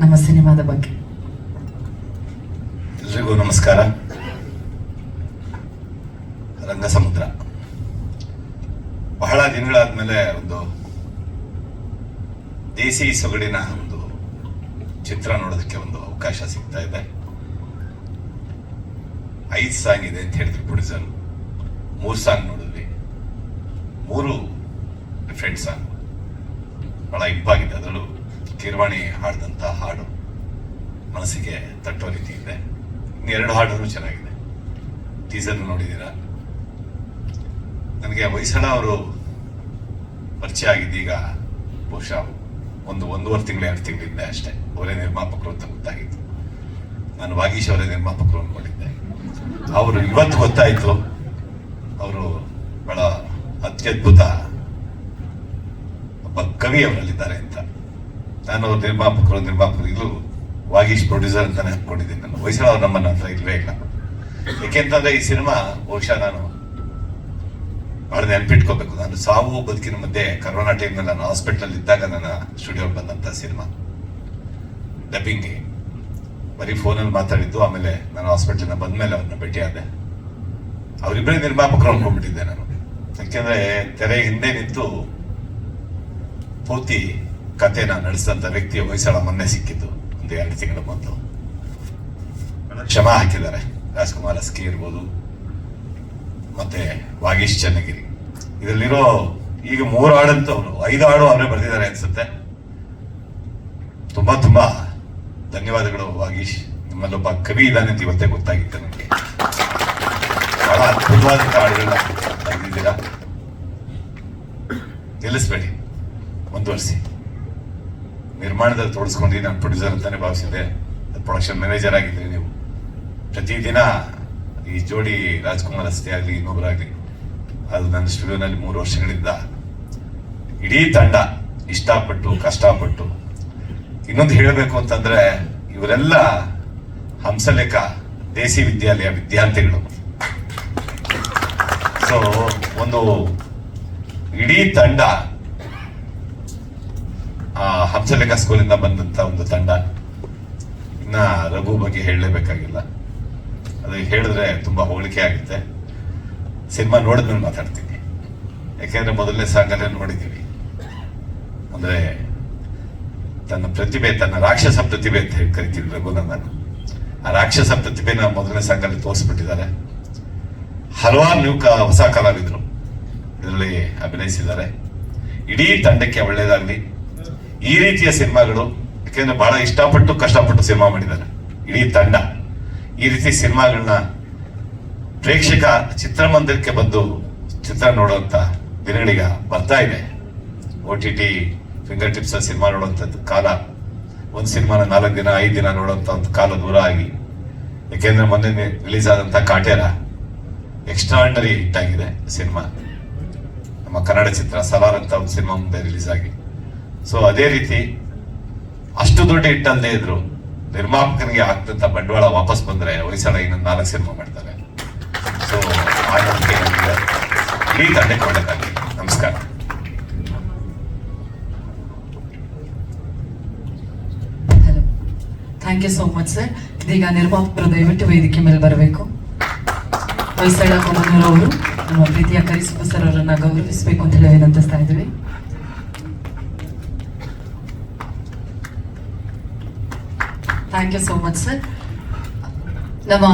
ನಮ್ಮ ಸಿನಿಮಾದ ಬಗ್ಗೆ. ಎಲ್ರಿಗೂ ನಮಸ್ಕಾರ. ರಂಗಸಮುದ್ರ. ಬಹಳ ದಿನಗಳಾದ್ಮೇಲೆ ಒಂದು ದೇಸಿ ಸೊಗಡಿನ ಒಂದು ಚಿತ್ರ ನೋಡೋದಕ್ಕೆ ಒಂದು ಅವಕಾಶ ಸಿಗ್ತಾ ಇದೆ. ಐದು ಸಾಂಗ್ ಇದೆ ಅಂತ ಹೇಳಿದ್ರು ಪ್ರೊಡ್ಯೂಸರ್. ಮೂರು ಸಾಂಗ್ ನೋಡಿದ್ವಿ. ಮೂರು ಡಿಫ್ರೆಂಟ್ ಸಾಂಗ್. ಬಹಳ ಇಂಪಾಗಿದೆ ಅದರಲ್ಲೂ ಕಿರ್ವಾಣಿ ಹಾಡಿದಂಥ ಹಾಡು ಮನಸ್ಸಿಗೆ ತಟ್ಟೋ ರೀತಿ ಇದೆ. ಎರಡು ಹಾಡು ಚೆನ್ನಾಗಿದೆ. ಟೀಸರ್ ನೋಡಿದ್ದೀರಾ? ನನಗೆ ಹೊಯ್ಸಳ ಅವರು ಪರಿಚಯ ಆಗಿದ್ದೀಗ ಬಹುಶಃ ಒಂದು ಒಂದೂವರೆ ತಿಂಗಳು, ಎರಡು ತಿಂಗಳಿಂದ ಅಷ್ಟೇ. ಅವರೇ ನಿರ್ಮಾಪಕರು ಅಂತ ಗೊತ್ತಾಗಿತ್ತು. ನಾನು ವಾಗೀಶ್ ಅವರೇ ನಿರ್ಮಾಪಕರು ಅಂದ್ಕೊಂಡಿದ್ದೆ. ಅವರು ಇವತ್ತು ಗೊತ್ತಾಯಿತು. ಅವರು ಬಹಳ ಅತ್ಯದ್ಭುತ ಒಬ್ಬ ಕವಿ ಅವರಲ್ಲಿದ್ದಾರೆ ಅಂತ. ನಾನು ನಿರ್ಮಾಪಕರು ನಿರ್ಮಾಪಕರು ಇಲ್ಲೂ ವಾಗೀಶ್ ಪ್ರೊಡ್ಯೂಸರ್ ಅಂತಾನೆ ಹಾಕೊಂಡಿದ್ದೀನಿ ನಾನು. ಹೊಯ್ಸಳ ಅವ್ರು ನಮ್ಮನ್ನ ಹತ್ರ ಇಲ್ವೇ ಇಲ್ಲ. ಏಕೆಂತಂದ್ರೆ ಈ ಸಿನಿಮಾ ಬಹುಶಃ ನಾನು ಬಹಳ ನೆನ್ಪಿಟ್ಕೋಬೇಕು. ನಾನು ಸಾವು ಬದುಕಿನ ಮಧ್ಯೆ ಕರೋನಾ ಟೈಮ್ನಲ್ಲಿ ನಾನು ಹಾಸ್ಪಿಟಲ್ ಇದ್ದಾಗ ನನ್ನ ಸ್ಟುಡಿಯೋ ಬಂದಂತ ಸಿನಿಮಾ. ಡಬ್ಬಿಂಗ್ಗೆ ಬರೀ ಫೋನಲ್ಲಿ ಮಾತಾಡಿದ್ದು, ಆಮೇಲೆ ನಾನು ಹಾಸ್ಪಿಟಲ್ನ ಬಂದ್ಮೇಲೆ ಅವ್ರನ್ನ ಭೇಟಿಯಾದೆ ಅವರಿಬ್ಬರೇ ನಿರ್ಮಾಪಕರು ಅನ್ಕೊಂಡ್ಬಿಟ್ಟಿದ್ದೆ ನಾನು. ಯಾಕೆಂದ್ರೆ ತೆರೆ ಹಿಂದೆ ನಿಂತು ಪೂರ್ತಿ ಕಥೆನ ನಡೆಸಿದಂತ ವ್ಯಕ್ತಿಯ ಹೊಯ್ಸಳ ಮೊನ್ನೆ ಸಿಕ್ಕಿದ್ದು ಒಂದು ಎರಡು ತಿಂಗಳ ಮೊದಲು ಕ್ಷಮ ಹಾಕಿದ್ದಾರೆ. ರಾಜ್ಕುಮಾರ್ ಅಸ್ಕಿ ಇರ್ಬೋದು, ಮತ್ತೆ ವಾಗೀಶ್ ಚನ್ನಗಿರಿ. ಇದರಲ್ಲಿರೋ ಈಗ ಮೂರು ಹಾಡಂತವ್ರು ಐದು ಹಾಡು ಅವರೇ ಬರೆದಿದ್ದಾರೆ ಅನ್ಸುತ್ತೆ. ತುಂಬಾ ತುಂಬಾ ಧನ್ಯವಾದಗಳು ವಾಗೀಶ್. ನಿಮ್ಮಲ್ಲೊಬ್ಬ ಕವಿ ಇದ್ದಾನೆ ಅಂತ ಇವತ್ತೇ ಗೊತ್ತಾಗಿತ್ತು ನನಗೆ. ಬಹಳ ಅದ್ಭುತವಾದಂಥ ಹಾಡುಗಳನ್ನ ಬರೆದಿದ್ದೀರಾ ನಿಲ್ಲಿಸ್ಬೇಡಿ. ಮುಂದುವರಿಸಿ. ನಿರ್ಮಾಣದಲ್ಲಿ ತೋರಿಸ್ಕೊಂಡ್ರಿ ನಾನು ಪ್ರೊಡ್ಯೂಸರ್ ಅಂತಾನೆ ಭಾವಿಸಿದೆ ಪ್ರೊಡಕ್ಷನ್ ಮ್ಯಾನೇಜರ್ ಆಗಿದ್ರಿ ನೀವು. ಪ್ರತಿದಿನ ಈ ಜೋಡಿ ರಾಜ್ಕುಮಾರ್ ಅಷ್ಟೇ ಆಗಲಿ ಇನ್ನೊಬ್ಬರಾಗಲಿ ಅದು ನನ್ನ ಸ್ಟುಡಿಯೋನಲ್ಲಿ ಮೂರು ವರ್ಷಗಳಿಂದ ಇಡೀ ತಂಡ ಇಷ್ಟಪಟ್ಟು, ಕಷ್ಟಪಟ್ಟು. ಇನ್ನೊಂದು ಹೇಳಬೇಕು ಅಂತಂದ್ರೆ, ಇವರೆಲ್ಲ ಹಂಸಲೇಖ, ದೇಸಿ ವಿದ್ಯಾಲಯ ವಿದ್ಯಾರ್ಥಿಗಳು. ಸೊ ಒಂದು ಇಡೀ ತಂಡ ಹಂಸಲೇಖ ಸ್ಕೂಲಿಂದ ಬಂದಂತ ಒಂದು ತಂಡ. ಇನ್ನ ರಘು ಬಗ್ಗೆ ಹೇಳಲೇಬೇಕಾಗಿಲ್ಲ. ಅದು ಹೇಳಿದ್ರೆ ತುಂಬಾ ಹೋಲಿಕೆ ಆಗುತ್ತೆ. ಸಿನಿಮಾ ನೋಡಿದ್ಮೇಲೆ ಮಾತಾಡ್ತೀನಿ. ಯಾಕೆಂದ್ರೆ ಮೊದಲನೇ ಸಾಂಗಲ್ಲೇ ನೋಡಿದ್ದೀವಿ. ಅಂದ್ರೆ ತನ್ನ ಪ್ರತಿಭೆ, ತನ್ನ ರಾಕ್ಷಸ ಪ್ರತಿಭೆ ಅಂತ ಹೇಳಿ ಕರಿತೀವಿ ರಘುನ ನಾನು. ಆ ರಾಕ್ಷಸ ಪ್ರತಿಭೆನ ಮೊದಲನೇ ಸಾಂಗಲ್ಲಿ ತೋರಿಸ್ಬಿಟ್ಟಿದ್ದಾರೆ. ಹಲವಾರು ನೀವು ಹೊಸ ಕಲಾವಿದರು. ಇದರಲ್ಲಿ ಅಭಿನಯಿಸಿದ್ದಾರೆ. ಇಡೀ ತಂಡಕ್ಕೆ ಒಳ್ಳೇದಾಗ್ಲಿ ಈ ರೀತಿಯ ಸಿನಿಮಾಗಳು, ಯಾಕೆಂದ್ರೆ ಬಹಳ ಇಷ್ಟಪಟ್ಟು, ಕಷ್ಟಪಟ್ಟು ಸಿನಿಮಾ ಮಾಡಿದ್ದಾರೆ. ಇಡೀ ತಂಡ ಈ ರೀತಿ ಸಿನಿಮಾಗಳನ್ನ ಪ್ರೇಕ್ಷಕ ಚಿತ್ರಮಂದಿರಕ್ಕೆ ಬಂದು ಚಿತ್ರ ನೋಡುವಂತ ದಿನಗಳೀಗ ಬರ್ತಾ ಇದೆ. O T T finger tips cinema ನೋಡುವಂಥದ್ದು ಕಾಲ. ಒಂದು ಸಿನಿಮಾನ ನಾಲ್ಕು ದಿನ, ಐದು ದಿನ ನೋಡುವಂಥ ಒಂದು ಕಾಲ ದೂರ ಆಗಿ. ಯಾಕೆಂದ್ರೆ ಮೊನ್ನೆ ರಿಲೀಸ್ ಆದಂಥ ಕಾಟೇರ ಎಕ್ಸ್ಟ್ರಾರ್ಡನರಿ ಹಿಟ್ ಆಗಿದೆ ಸಿನಿಮಾ. ನಮ್ಮ ಕನ್ನಡ ಚಿತ್ರ, ಸಲಾರ್ ಅಂತ ಒಂದು ಸಿನಿಮಾ ಮುಂದೆ ರಿಲೀಸ್ ಆಗಿ. ಸೊ ಅದೇ ರೀತಿ ಅಷ್ಟು ದೊಡ್ಡ ಇಟ್ಟಂದೇ ಇದ್ರು ನಿರ್ಮಾಪಕನಿಗೆ ಆಗ್ತಂತ ಬಂಡವಾಳ ವಾಪಸ್ ಬಂದ್ರೆ ಹೊಯ್ಸಳ ಇನ್ನೊಂದು ನಾಲ್ಕು ಸಿನಿಮಾ ಮಾಡ್ತಾರೆ. ಸೊ ನನಗಿದೆ ತಂಡಕ್ಕೆ ನಮಸ್ಕಾರ. Thank you so much sir ಇದೀಗ ನಿರ್ಮಾಪಕರು ದಯವಿಟ್ಟು ವೇದಿಕೆ ಮೇಲೆ ಬರಬೇಕು. ಹೊಯ್ಸಳ ಅವರು ನಮ್ಮ ಪ್ರೀತಿಯ ಕರಿಸುವ ಸರ್ ಅವರನ್ನ ಗೌರವಿಸಬೇಕು ಅಂತ ಹೇಳಿ ವಿನಂತಿಸ್ತಾ ಇದ್ದೀವಿ thank you so much sir ನಮ್ಮ